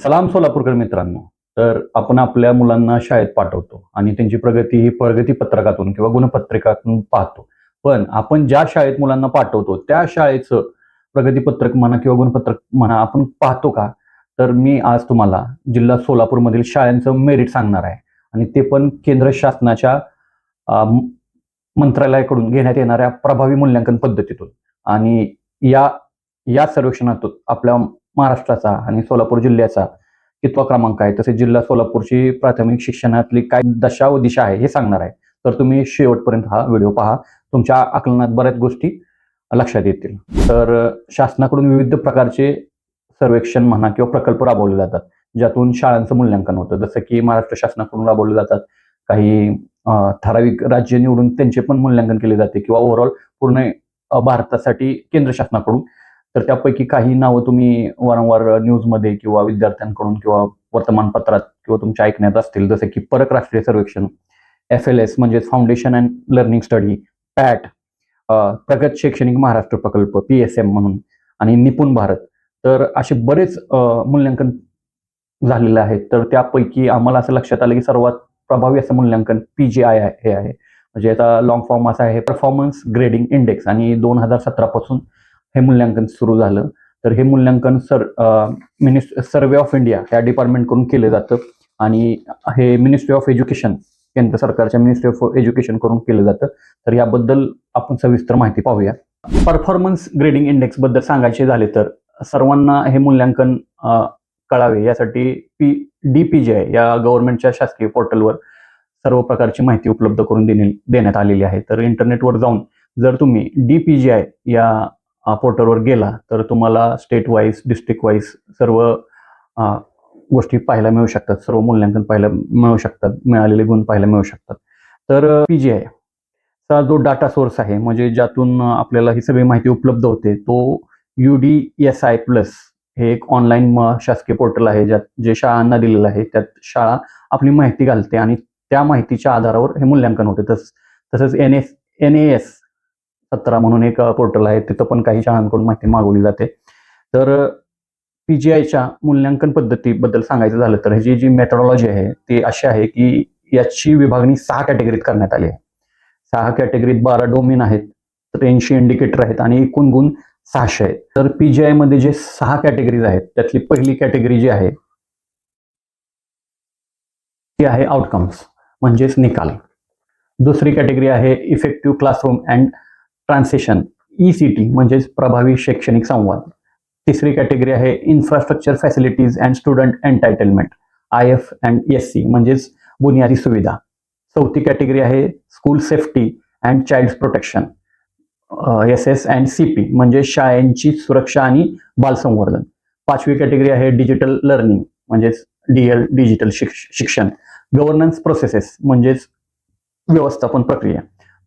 सलाम सोलापूरकर मित्रांनो तर आपण आपल्या मुलांना शाळेत पाठवतो आणि त्यांची प्रगती ही प्रगती पत्रकातून किंवा गुणपत्रिकातून पाहतो. पण आपण ज्या शाळेत मुलांना पाठवतो त्या शाळेचं प्रगतीपत्रक म्हणा किंवा गुणपत्रक म्हणा आपण पाहतो का? तर मी आज तुम्हाला जिल्हा सोलापूरमधील शाळांचं मेरिट सांगणार आहे. आणि ते पण केंद्र शासनाच्या मंत्रालयाकडून घेण्यात येणाऱ्या प्रभावी मूल्यांकन पद्धतीतून. आणि या या सर्वेक्षणातून आपल्या महाराष्ट्राचा आणि सोलापूर जिल्ह्याचा कितवा क्रमांक आहे. तसेच जिल्हा सोलापूरची प्राथमिक शिक्षणातली काय दशा व दिशा आहे हे सांगणार आहे. तर तुम्ही शेवटपर्यंत हा व्हिडिओ पहा. तुमच्या आकलनात बऱ्याच गोष्टी लक्षात येतील. तर शासनाकडून विविध प्रकारचे सर्वेक्षण म्हणा किंवा प्रकल्प राबवले जातात ज्यातून शाळांचं मूल्यांकन होतं. जसं की महाराष्ट्र शासनाकडून राबवले जातात काही ठराविक राज्य निवडून त्यांचे पण मूल्यांकन केले जाते किंवा ओव्हरऑल पूर्ण भारतासाठी केंद्र शासनाकडून तर त्यापैकी काही नावं तुम्ही वारंवार न्यूजमध्ये किंवा विद्यार्थ्यांकडून किंवा वर्तमानपत्रात किंवा तुमच्या ऐकण्यात असतील जसे की परक राष्ट्रीय सर्वेक्षण एफ एल एस म्हणजेच foundation and learning study PAT प्रगत शैक्षणिक महाराष्ट्र प्रकल्प पी एस एम म्हणून आणि निपुण भारत. तर असे बरेच मूल्यांकन झालेले आहेत तर त्यापैकी आम्हाला असं लक्षात आलं की सर्वात प्रभावी असं मूल्यांकन पी जी आय हे आहे. म्हणजे याचा लॉंग फॉर्म असा आहे परफॉर्मन्स ग्रेडिंग इंडेक्स आणि दोन हजार सतरा पासून हे मूल्यांकन सुरू झालं. तर हे मूल्यांकन सर मिनिस्ट सर्वे ऑफ इंडिया या डिपार्टमेंटकडून केलं जातं आणि हे मिनिस्ट्री ऑफ एज्युकेशन केंद्र सरकारच्या मिनिस्ट्री ऑफ एज्युकेशन करून केलं जातं. तर याबद्दल आपण सविस्तर माहिती पाहूया. परफॉर्मन्स ग्रेडिंग इंडेक्सबद्दल सांगायचे झाले तर सर्वांना हे मूल्यांकन कळावे. यासाठी P D P J I या गव्हर्नमेंटच्या शासकीय पोर्टलवर सर्व प्रकारची माहिती उपलब्ध करून देणे देण्यात आलेली आहे. तर इंटरनेटवर जाऊन जर तुम्ही डी पी जी आय या पोर्टलवर गेला तर तुम्हाला स्टेट वाईज डिस्ट्रिक्ट वाईज सर्व गोष्टी पाहायला मिळू शकतात. सर्व मूल्यांकन पाहायला मिळू शकतात. मिळालेले गुण पाहायला मिळू शकतात. तर पी जी आय चा जो डाटा सोर्स आहे म्हणजे ज्यातून आपल्याला ही सगळी माहिती उपलब्ध होते तो U D S I plus हे एक ऑनलाईन शासकीय पोर्टल आहे ज्यात जे शाळांना दिलेलं आहे त्यात शाळा आपली माहिती घालते आणि त्या माहितीच्या आधारावर हे मूल्यांकन होते. तस तसंच N S N A S सतरा म्हणून एक पोर्टल आहे. तिथं पण काही शाळांकडून माहिती मागवली जाते. तर पी जी आयच्या मूल्यांकन पद्धतीबद्दल सांगायचं झालं तर ह्याची जी मेथडॉलॉजी आहे ती अशी आहे की याची विभागणी सहा कॅटेगरीत करण्यात आली आहे. सहा कॅटेगरीत बारा डोमेन आहेत त्र्याऐंशी इंडिकेटर आहेत आणि एकूण गुण सहाशे आहेत. तर पी जी आयमध्ये जे सहा कॅटेगरीज आहेत त्यातली पहिली कॅटेगरी जी आहे ती आहे आउटकम्स म्हणजेच निकाल. दुसरी कॅटेगरी आहे effective classroom and transaction E C T म्हणजेच प्रभावी शैक्षणिक संवाद. तिसरी कॅटेगरी आहे infrastructure facilities and student entitlement I F and S C म्हणजेच बुनियादी सुविधा. चौथी कॅटेगरी आहे school safety and child protection S S and C P म्हणजे शाळांची सुरक्षा आणि बालसंवर्धन. पाचवी कॅटेगरी आहे डिजिटल लर्निंग म्हणजेच डी एल डिजिटल शिक्षण. गव्हर्नन्स प्रोसेसेस म्हणजेच व्यवस्थापन प्रक्रिया.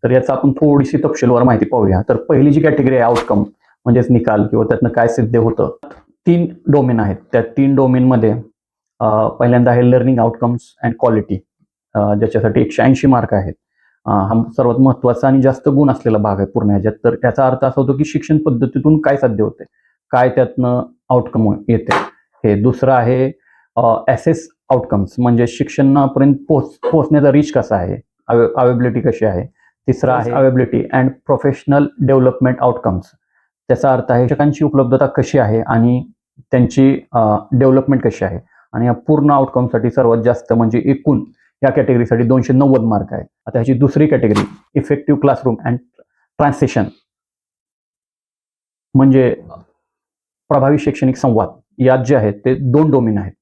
तर याचा आपण थोडीशी तपशीलवार माहिती पाहूया. तर पहिली जी कॅटेगरी आहे आउटकम म्हणजेच निकाल किंवा त्यातनं काय सिद्ध होतं तीन डोमेन आहेत. त्या तीन डोमेनमध्ये पहिल्यांदा आहे लर्निंग आउटकम्स अँड क्वालिटी ज्याच्यासाठी एकशे ऐंशी मार्क आहेत. हा सर्वात महत्त्वाचा आणि जास्त गुण असलेला भाग आहे पूर्ण ह्याच्यात. तर त्याचा अर्थ असा होतो की शिक्षण पद्धतीतून काय साध्य होते काय त्यातनं आउटकम येते हे दुसरं आहे ॲसेस आउटकम्स म्हणजे शिक्षणापर्यंत पोच पोहोचण्याचा रीच कसा आहे? अवेबिलिटी कशी आहे? तिसरा आहे availability and professional development outcomes त्याचा अर्थ आहे शिक्षकांची उपलब्धता कशी आहे आणि त्यांची डेव्हलपमेंट कशी आहे? आणि या पूर्ण आउटकमसाठी सर्वात जास्त म्हणजे एकूण या कॅटेगरीसाठी दोनशे नव्वद मार्क आहे. आता ह्याची दुसरी category effective classroom and transaction म्हणजे प्रभावी शैक्षणिक संवाद. यात जे आहेत ते दोन डोमेन आहेत.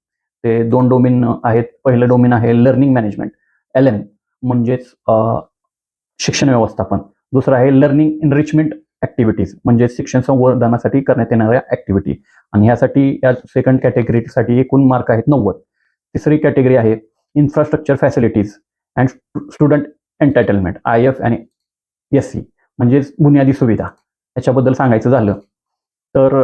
ते दोन डोमेन आहेत. पहिलं डोमेन आहे लर्निंग मॅनेजमेंट एल एम म्हणजेच शिक्षण व्यवस्थापन. दुसरं आहे लर्निंग इनरिचमेंट ऍक्टिव्हिटीज म्हणजे शिक्षण संवर्धनासाठी करण्यात येणाऱ्या ऍक्टिव्हिटी आणि ह्यासाठी या सेकंड कॅटेगरीसाठी एकूण मार्क आहेत नव्वद. तिसरी कॅटेगरी आहे infrastructure facilities and student entitlement I F आणि एस सी म्हणजेच बुनियादी सुविधा. याच्याबद्दल सांगायचं झालं तर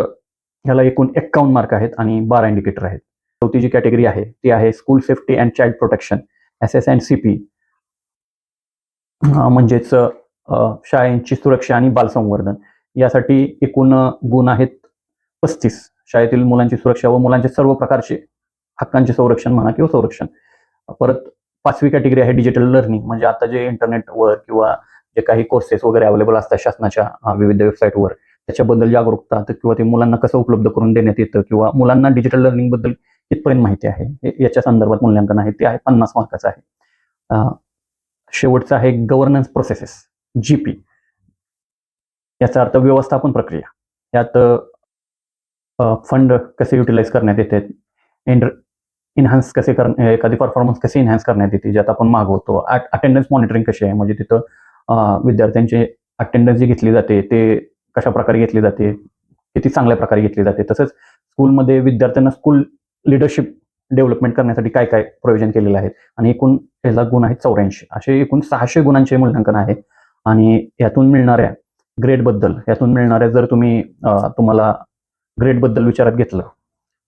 ह्याला एकूण एक्कावन्न मार्क आहेत आणि बारा इंडिकेटर आहेत. चौथी जी कॅटेगरी आहे ती आहे school safety and child protection S S and C P म्हणजेच शाळेची शाळेंची सुरक्षा आणि बालसंवर्धन यासाठी एकूण गुण आहेत पस्तीस. शाळेतील मुलांची सुरक्षा व मुलांचे सर्व प्रकारचे हक्कांचे संरक्षण म्हणा किंवा संरक्षण. परत पाचवी कॅटेगरी आहे डिजिटल लर्निंग. म्हणजे आता जे इंटरनेटवर किंवा जे काही कोर्सेस वगैरे अवेलेबल असतात शासनाच्या विविध वेबसाईटवर त्याच्याबद्दल जागरूकता किंवा ते मुलांना कसं उपलब्ध करून देण्यात येतं किंवा मुलांना डिजिटल लर्निंगबद्दल कितपर्यंत माहिती आहे याच्या संदर्भात मूल्यांकन आहे ते आहे पन्नास मार्काचं आहे. शेवटचं आहे गव्हर्नन्स प्रोसेसेस जीपी याचा अर्थ व्यवस्थापन प्रक्रिया. यात फंड कसे युटिलाइज करण्यात येते इन्हान्स कसे कर एखादी परफॉर्मन्स कसे इन्हान्स करण्यात येते ज्यात आपण मागवतो. अटेंडन्स मॉनिटरिंग कशी आहे म्हणजे तिथं विद्यार्थ्यांची अटेंडन्स जी घेतली जाते ते कशा प्रकारे घेतली जाते किती चांगल्या प्रकारे घेतली जाते. तसंच स्कूलमध्ये विद्यार्थ्यांना स्कूल लिडरशिप डेव्हलपमेंट करण्यासाठी काय काय प्रयोजन केलेलं आहे? आणि एकूण याला गुण आहेत चौऱ्याऐंशी. असे एकूण सहाशे गुणांचे मूल्यांकन आहे. आणि यातून मिळणाऱ्या ग्रेडबद्दल यातून मिळणाऱ्या जर तुम्ही तुम्हाला ग्रेडबद्दल विचारात घेतलं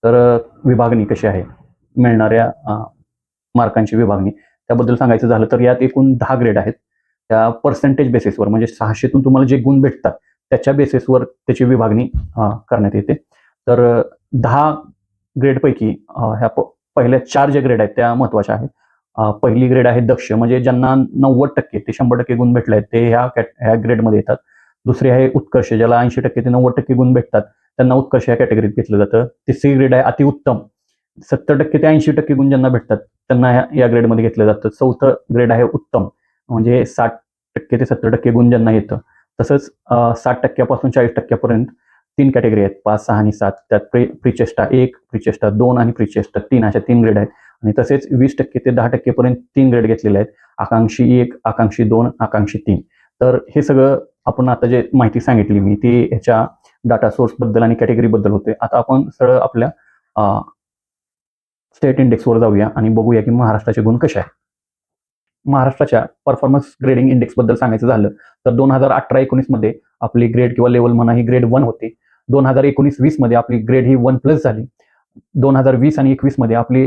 तर विभागणी कशी आहे? मिळणाऱ्या मार्कांची विभागणी. त्याबद्दल सांगायचं झालं तर यात एकूण दहा ग्रेड आहेत. त्या पर्सेंटेज बेसिसवर म्हणजे सहाशेतून तुम्हाला जे गुण भेटतात त्याच्या बेसिसवर त्याची विभागणी करण्यात येते. तर दहा ग्रेडपैकी ह्या प- पहिल्या चार ज्या ग्रेड आहेत त्या महत्त्वाच्या आहेत. पहिली ग्रेड आहे दक्ष म्हणजे ज्यांना नव्वद टक्के ते शंभर टक्के गुण भेटले आहेत ते ह्या कॅट ह्या ग्रेडमध्ये येतात. दुसरी आहे उत्कर्ष ज्याला ऐंशी टक्के ते नव्वद टक्के गुण भेटतात. त्यांना उत्कर्ष या कॅटेगरीत घेतलं जातं. तिसरी ग्रेड आहे अतिउत्तम सत्तर टक्के ते ऐंशी टक्के गुण ज्यांना भेटतात त्यांना ह्या या ग्रेडमध्ये घेतलं जातं. चौथं ग्रेड आहे उत्तम म्हणजे साठ टक्के ते सत्तर टक्के गुण ज्यांना येतं. तसंच साठ टक्क्यापासून चाळीस टक्क्यापर्यंत तीन कॅटेगरी आहेत. पाच सहा आणि सात. त्यात प्री प्रिचेष्टा एक प्रिचेष्टा दोन आणि प्रिचेष्टा तीन अशा तीन ग्रेड आहेत. आणि तसेच वीस टक्के ते दहा टक्केपर्यंत तीन ग्रेड घेतलेले आहेत. आकांक्षी एक आकांक्षी दोन आकांक्षी तीन. तर हे सगळं आपण आता जे माहिती सांगितली मी ती ह्याच्या डाटा सोर्सबद्दल आणि कॅटेगरीबद्दल होते. आता आपण सरळ आपल्या स्टेट इंडेक्सवर जाऊया आणि बघूया की महाराष्ट्राचे गुण कसे आहेत. महाराष्ट्राच्या परफॉर्मन्स ग्रेडिंग इंडेक्सबद्दल सांगायचं झालं तर दोन हजार अठरा एकोणीसमध्ये आपली ग्रेड किंवा लेवल म्हणा ही ग्रेड वन होती. दोन हजार एकोणीस वीसमध्ये आपली ग्रेड ही वन प्लस झाली. दोन हजार वीस आणि एकवीसमध्ये आपली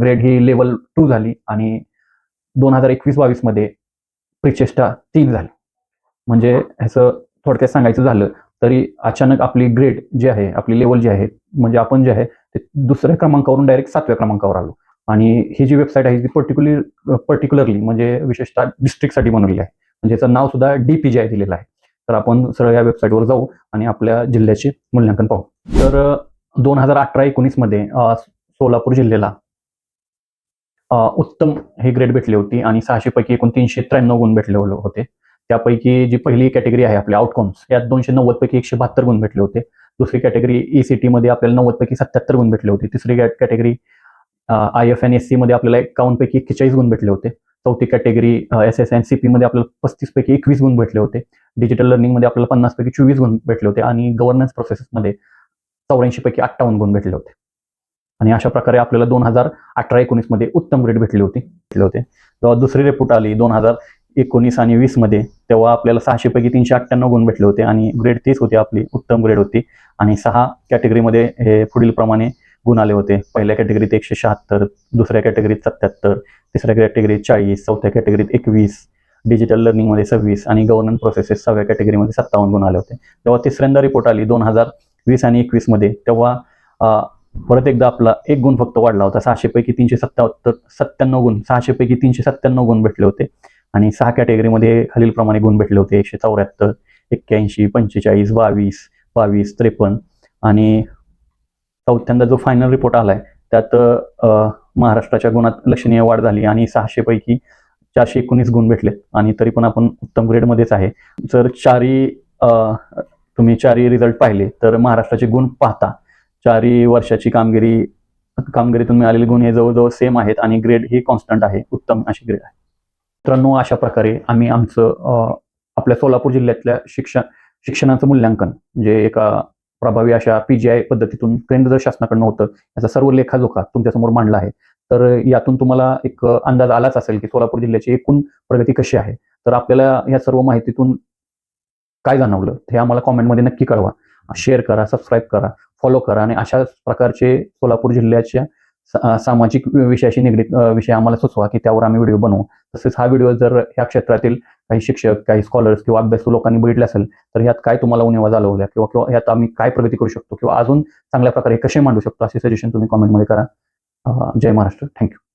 ग्रेड ही लेवल टू झाली आणि दोन हजार एकवीस बावीसमध्ये प्रिचेष्टा तीन झाली. म्हणजे ह्याचं थोडक्यात सांगायचं झालं तरी अचानक आपली ग्रेड जी आहे आपली लेवल जी आहे म्हणजे आपण जे आहे ते दुसऱ्या क्रमांकावरून डायरेक्ट सातव्या क्रमांकावर आलो. आणि ही जी वेबसाईट आहे ती पर्टिक्युलर पर्टिक्युलरली म्हणजे विशेषतः डिस्ट्रिक्टसाठी बनवली आहे. म्हणजे याचं नाव सुद्धा डीपीजी आहे दिलेलं आहे. तर आपण सरळ या वेबसाईटवर जाऊ आणि आपल्या जिल्ह्याचे मूल्यांकन पाहू. तर दोन हजार अठरा एकोणीसमध्ये मध्ये सोलापूर जिल्ह्याला उत्तम हे ग्रेड भेटली होती आणि सहाशे पैकी एकूण तीनशे त्र्याण्णव गुण भेटले होते. त्यापैकी जी पहिली कॅटेगरी आहे आपल्या आउटकम्स यात दोनशे नव्वद पैकी एकशे बहात्तर गुण भेटले होते. दुसरी कॅटेगरी ई सी टी मध्ये आपल्याला नव्वद पैकी सत्याहत्तर गुण भेटले होते. तिसरी category I F N S C मध्ये आपल्याला एकावन्न पैकी एक्केचाळीस गुण भेटले होते. चौथी category S S N C P मध्ये आपल्याला पस्तीस पैकी एकवीस गुण भेटले होते. डिजिटल लर्निंगमध्ये आपल्याला पन्नास पैकी चोवीस गुण भेटले होते आणि गव्हर्नन्स प्रोसेसमध्ये चौऱ्याऐंशी पैकी अठ्ठावन्न गुण भेटले होते. आणि अशा प्रकारे आपल्याला दोन हजार अठरा एकोणीसमध्ये उत्तम ग्रेड भेटली होती. भेटले होते. जेव्हा दुसरी रिपोर्ट आली दोन हजार एकोणीस आणि वीसमध्ये तेव्हा आपल्याला सहाशे पैकी तीनशे अठ्ठ्याण्णव गुण भेटले होते आणि ग्रेड तीच होती आपली उत्तम ग्रेड होती. आणि सहा कॅटेगरीमध्ये हे पुढील प्रमाणे गुण आले होते. पहिल्या कॅटेगरीत एकशे शहात्तर दुसऱ्या कॅटेगरीत सत्याहत्तर तिसऱ्या कॅटेगरीत चाळीस चौथ्या कॅटेगरीत एकवीस डिजिटल लर्निंगमध्ये सव्वीस आणि गव्हर्नन्स प्रोसेसेस सहाव्या कॅटेगरीमध्ये सत्तावन्न गुण आले होते. तेव्हा तिसऱ्यांदा रिपोर्ट आली दोन हजार वीस आणि एकवीसमध्ये तेव्हा परत एकदा आपला एक गुण फक्त वाढला होता. सहाशे पैकी तीनशे सत्तावत्तर सत्त्याण्णव गुण सहाशे पैकी तीनशे सत्त्याण्णव गुण भेटले होते. आणि सहा कॅटेगरीमध्ये खालीलप्रमाणे गुण भेटले होते. एकशे चौऱ्याहत्तर एक्क्याऐंशी पंचेचाळीस बावीस बावीस त्रेपन्न आणि चौथ्यांदा जो फायनल रिपोर्ट आलाय त्यात महाराष्ट्राच्या गुणात लक्षणीय वाढ झाली आणि सहाशे पैकी चारशे एकोणीस गुण भेटले आणि तरी पण आपण उत्तम ग्रेडमध्येच आहे. जर चारी तुम्ही चारी रिझल्ट पाहिले तर महाराष्ट्राचे गुण पाहता. चारी वर्षाची कामगिरी कामगिरीतून मिळालेले गुण हे जवळजवळ सेम आहेत आणि ग्रेड ही कॉन्स्टंट आहे उत्तम अशी ग्रेड आहे. मित्रांनो अशा प्रकारे आम्ही आमचं आपल्या सोलापूर जिल्ह्यातल्या शिक्षण शिक्षणाचं मूल्यांकन जे एका प्रभावी अशा पी जी आय पद्धतीतून केंद्र शासनाकडनं होतं याचा सर्व लेखाजोखा तुमच्यासमोर मांडला आहे. तर यातून तुम्हाला एक अंदाज आलाच असेल की सोलापूर जिल्ह्याची एकूण प्रगती कशी आहे. तर आपल्याला या सर्व माहितीतून काय जाणवलं हे आम्हाला कॉमेंटमध्ये नक्की कळवा. शेअर करा सबस्क्राईब करा फॉलो करा आणि अशा प्रकारचे सोलापूर जिल्ह्याच्या सा- सामाजिक विषयाशी निगडीत विषय आम्हाला सुचवा की त्यावर आम्ही व्हिडिओ बनवू. तसेच हा व्हिडिओ जर या क्षेत्रातील काही शिक्षक काही स्कॉलर्स किंवा अभ्यासू लोकांनी बघितले असेल तर यात काय तुम्हाला उणीवा जाणवल्या किंवा किंवा यात आम्ही काय प्रगती करू शकतो किंवा अजून चांगल्या प्रकारे कसे मांडू शकतो असे सजेशन तुम्ही कॉमेंटमध्ये करा. जय महाराष्ट्र थँक्यू